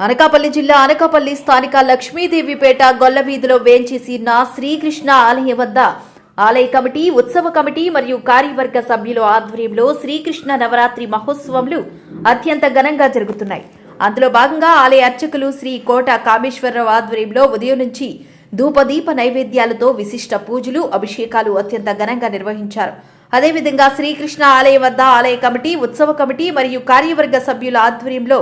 అనకాపల్లి జిల్లా అనకాపల్లి స్థానిక లక్ష్మీదేవిపేట గొల్లవీధిలో వేంచేసి నా శ్రీకృష్ణ ఆలయం వద్ద ఆలయ కమిటీ ఉత్సవ కమిటీ మరియు కార్యవర్గ సభ్యుల ఆధ్వర్యంలో శ్రీకృష్ణ నవరాత్రి మహోత్సవములు అత్యంత ఘనంగా జరుగుతున్నాయి. అందులో భాగంగా ఆలయ అర్చకులు శ్రీ కోట కామేశ్వరరావు ఆధ్వర్యంలో ఉదయం నుంచి ధూపదీప నైవేద్యాలతో విశిష్ట పూజలు అభిషేకాలు అత్యంత ఘనంగా నిర్వహించారు. అదేవిధంగా శ్రీకృష్ణ ఆలయం వద్ద ఆలయ కమిటీ ఉత్సవ కమిటీ మరియు కార్యవర్గ సభ్యుల ఆధ్వర్యంలో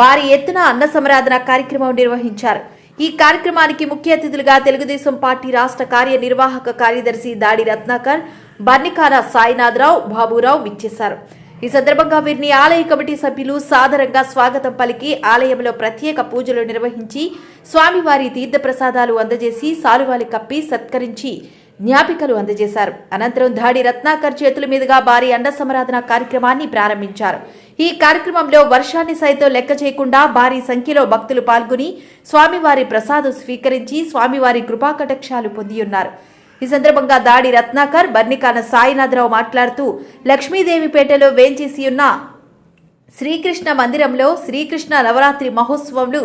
భారీ ఎత్తున అన్న సమరాధన కార్యక్రమం నిర్వహించారు. ఈ కార్యక్రమానికి ముఖ్య అతిథులుగా తెలుగుదేశం పార్టీ రాష్ట్ర కార్యనిర్వాహక కార్యదర్శి దాడి రత్నాకర్ బన్నికాన సాయినాథరావు బాబురావు విచ్చేశారు. ఈ సందర్భంగా వీరిని ఆలయ కమిటీ సభ్యులు సాదరంగా స్వాగతం పలికి ఆలయంలో ప్రత్యేక పూజలు నిర్వహించి స్వామివారి తీర్థప్రసాదాలు అందజేసి సాలువాలి కప్పి సత్కరించి జ్ఞాపికలు అందజేశారు. అనంతరం దాడి రత్నాకర్ చేతుల మీదుగా భారీ అండ సమరాధన కార్యక్రమాన్ని ప్రారంభించారు. ఈ కార్యక్రమంలో వర్షాన్ని సైతం లెక్క చేయకుండా భారీ సంఖ్యలో భక్తులు పాల్గొని స్వామివారి ప్రసాదం స్వీకరించి స్వామివారి కృపాకటాక్షాలు పొందియున్నారు. ఈ సందర్భంగా దాడి రత్నాకర్ బర్నికాన సాయినాథరావు మాట్లాడుతూ లక్ష్మీదేవిపేటలో వేంచేసి ఉన్న శ్రీకృష్ణ మందిరంలో శ్రీకృష్ణ నవరాత్రి మహోత్సవములు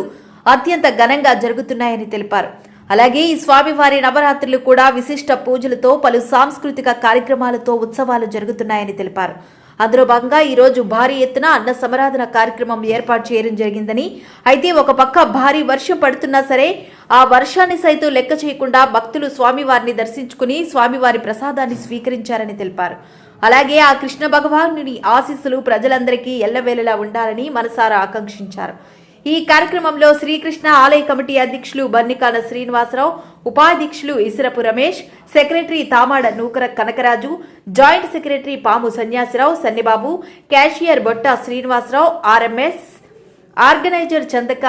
అత్యంత ఘనంగా జరుగుతున్నాయని తెలిపారు. అలాగే ఈ స్వామివారి నవరాత్రులు కూడా విశిష్ట పూజలతో పలు సాంస్కృతిక కార్యక్రమాలతో ఉత్సవాలు జరుగుతున్నాయని తెలిపారు. అందులో భాగంగా ఈరోజు భారీ ఎత్తున అన్న సమరాధన కార్యక్రమం ఏర్పాటు చేయడం జరిగిందని అయితే ఒక పక్క భారీ వర్షం పడుతున్నా సరే ఆ వర్షాన్ని సైతం లెక్క చేయకుండా భక్తులు స్వామివారిని దర్శించుకుని స్వామివారి ప్రసాదాన్ని స్వీకరించారని తెలిపారు. అలాగే ఆ కృష్ణ భగవానుని ఆశీస్సులు ప్రజలందరికీ ఎల్లవేళలా ఉండాలని మనసారా ఆకాంక్షించారు. ఈ కార్యక్రమంలో శ్రీకృష్ణ ఆలయ కమిటీ అధ్యక్షులు బన్నికాల శ్రీనివాసరావు ఉపాధ్యక్షులు Isurapu Ramesh secretary Tamada Nukara Kanakaraju joint secretary Pamu Sanyasirao Sannibabu cashier Botta Srinivasarao RMS organiser Chandaka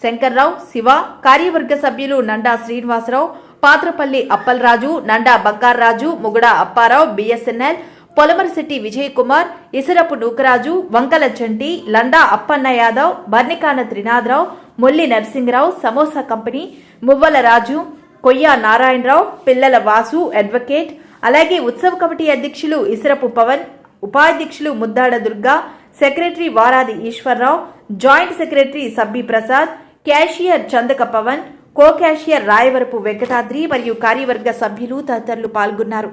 Sankararao Siva కార్యవర్గ సభ్యులు నండా శ్రీనివాసరావు పాత్రపల్లి అప్పలరాజు నండా బంగారాజు ముగుడ అప్పారావు బిఎస్ఎన్ఎల్ పొలమరిశెట్టి విజయ్ కుమార్ ఇసరపు నూకరాజు వంకల చంటి లండా అప్పన్న యాదవ్ బర్నికాన త్రినాథరావు మొల్లి నరసింహరావు సమోసా కంపెనీ మువ్వల రాజు కొయ్య నారాయణరావు పిల్లల వాసు అడ్వకేట్ అలాగే ఉత్సవ కమిటీ అధ్యక్షులు ఇసరపు పవన్ ఉపాధ్యక్షులు Muddada Durga secretary Varadi Eswararao joint secretary Sabbi Prasad cashier Chandaka Pavan co cashier Rayavarapu Venkatadri మరియు కార్యవర్గ సభ్యులు తదితరులు పాల్గొన్నారు.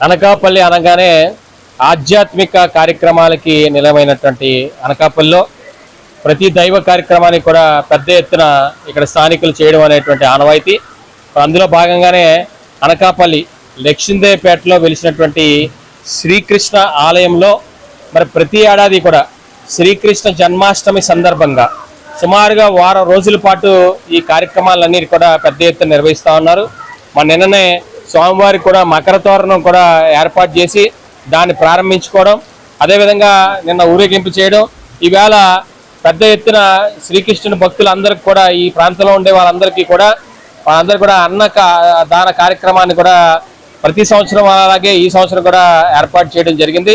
అనకాపల్లి అనగానే ఆధ్యాత్మిక కార్యక్రమాలకి నిలమైనటువంటి అనకాపల్లిలో ప్రతి దైవ కార్యక్రమానికి కూడా పెద్ద ఎత్తున ఇక్కడ స్థానికులు చేయడం అనేటువంటి ఆనవాయితీ. అందులో భాగంగానే అనకాపల్లి లక్ష్మీదేవిపేటలో వెలిసినటువంటి శ్రీకృష్ణ ఆలయంలో మరి ప్రతి ఏడాది కూడా శ్రీకృష్ణ జన్మాష్టమి సందర్భంగా సుమారుగా వారం రోజుల పాటు ఈ కార్యక్రమాలన్నీ కూడా పెద్ద ఎత్తున నిర్వహిస్తూ ఉన్నారు. మన నిన్ననే స్వామివారికి కూడా మకర తోరణం కూడా ఏర్పాటు చేసి దాన్ని ప్రారంభించుకోవడం అదేవిధంగా నిన్న ఊరేగింపు చేయడం. ఈవేళ పెద్ద ఎత్తున శ్రీకృష్ణుని భక్తులందరికీ కూడా ఈ ప్రాంతంలో ఉండే వాళ్ళందరికీ కూడా వాళ్ళందరూ కూడా అన్న కా- దాన కార్యక్రమాన్ని కూడా ప్రతి సంవత్సరం అలాగే ఈ సంవత్సరం కూడా ఏర్పాటు చేయడం జరిగింది.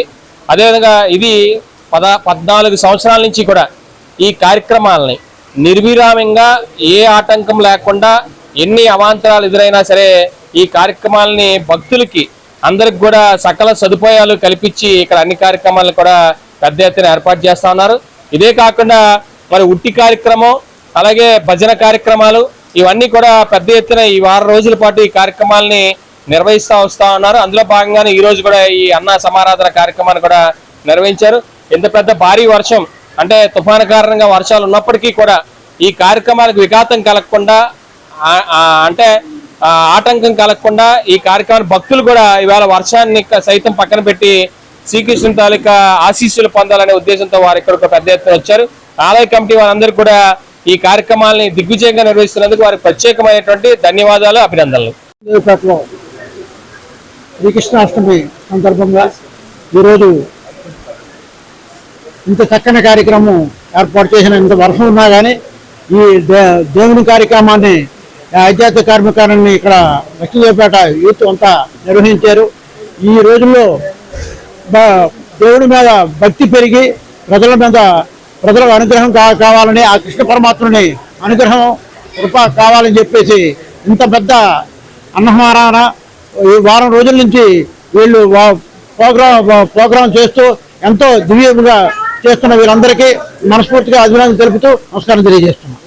అదేవిధంగా ఇది పద పద్నాలుగు సంవత్సరాల నుంచి కూడా ఈ కార్యక్రమాలని నిర్విరామంగా ఏ ఆటంకం లేకుండా ఎన్ని అవాంతరాలు ఎదురైనా సరే ఈ కార్యక్రమాలని భక్తులకి అందరికి కూడా సకల సదుపాయాలు కల్పించి ఇక్కడ అన్ని కార్యక్రమాలను కూడా పెద్ద ఎత్తున ఏర్పాటు చేస్తా ఉన్నారు. ఇదే కాకుండా మరి ఉట్టి కార్యక్రమం అలాగే భజన కార్యక్రమాలు ఇవన్నీ కూడా పెద్ద ఎత్తున ఈ వారం రోజుల పాటు ఈ కార్యక్రమాలని నిర్వహిస్తూ వస్తా ఉన్నారు. అందులో భాగంగానే ఈ రోజు కూడా ఈ అన్న సమారాధన కార్యక్రమాన్ని కూడా నిర్వహించారు. ఇంత పెద్ద భారీ వర్షం అంటే తుఫాను కారణంగా వర్షాలు ఉన్నప్పటికీ కూడా ఈ కార్యక్రమాలకు విఘాతం కలగకుండా అంటే ఆటంకం కలగకుండా ఈ కార్యక్రమాన్ని భక్తులు కూడా ఇవాళ వర్షాన్ని సైతం పక్కన పెట్టి శ్రీకృష్ణుని తాలూకా ఆశీస్సులు పొందాలనే ఉద్దేశంతో వారు ఇక్కడ ఒక పెద్ద ఎత్తున వచ్చారు. ఆలయ కమిటీ వారందరూ కూడా ఈ కార్యక్రమాలని దిగ్విజయంగా నిర్వహిస్తున్నందుకు వారికి ప్రత్యేకమైనటువంటి ధన్యవాదాలు అభినందనలు. శ్రీకృష్ణాష్టమి సందర్భంగా ఈరోజు ఇంత చక్కని కార్యక్రమం ఏర్పాటు చేసిన ఇంత వర్షం ఉన్నా కానీ ఈ దే దేవుని కార్యక్రమాన్ని ఆధ్యాత్మిక కార్యక్రమాన్ని ఇక్కడ లక్ష్మీపేట యూత్ అంతా నిర్వహించారు. ఈ రోజుల్లో దేవుడి మీద భక్తి పెరిగి ప్రజల మీద ప్రజల అనుగ్రహం కావాలని ఆ కృష్ణ పరమాత్ముని అనుగ్రహం కృప కావాలని చెప్పేసి ఇంత పెద్ద అన్నహారాన ఈ వారం రోజుల నుంచి వీళ్ళు ప్రోగ్రాం ప్రోగ్రాం చేస్తూ ఎంతో దివ్యంగా చేస్తున్న వీరందరికీ మనస్ఫూర్తిగా అభినందన తెలుపుతూ నమస్కారం తెలియజేస్తున్నాం.